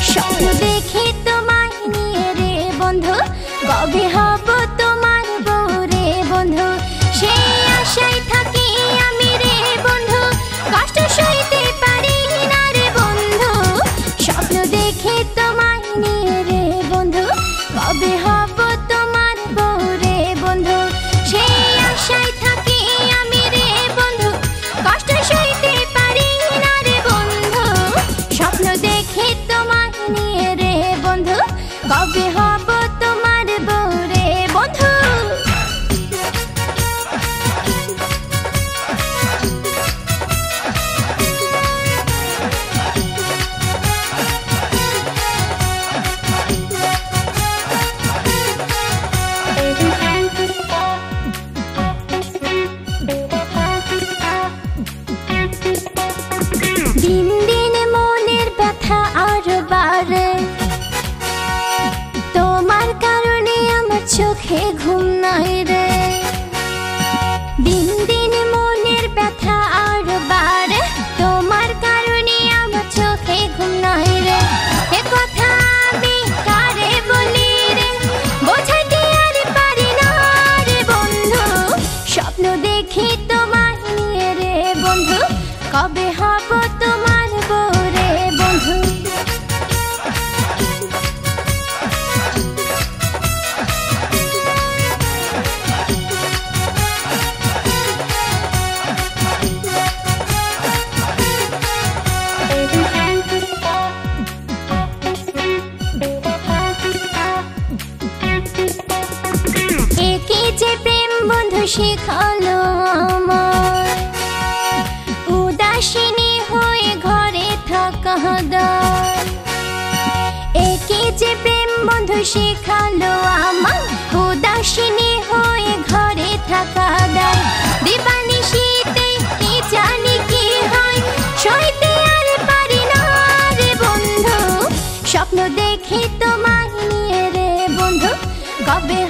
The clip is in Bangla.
Show me. বন্ধু কবে হবে trước khi hôm nay đến শেখালো আমার। উদাসিনী হয়ে ঘরে থাকা দায় একে যে প্রেম বন্ধু শেখালো আমায় উদাসিনী হয়ে ঘরে থাকা দায় দিবানি শীতে কি জানি কি হয়, সইতে আর পারি না রে বন্ধু। স্বপ্ন দেখি তোমায় নিয়ে রে বন্ধু, কবে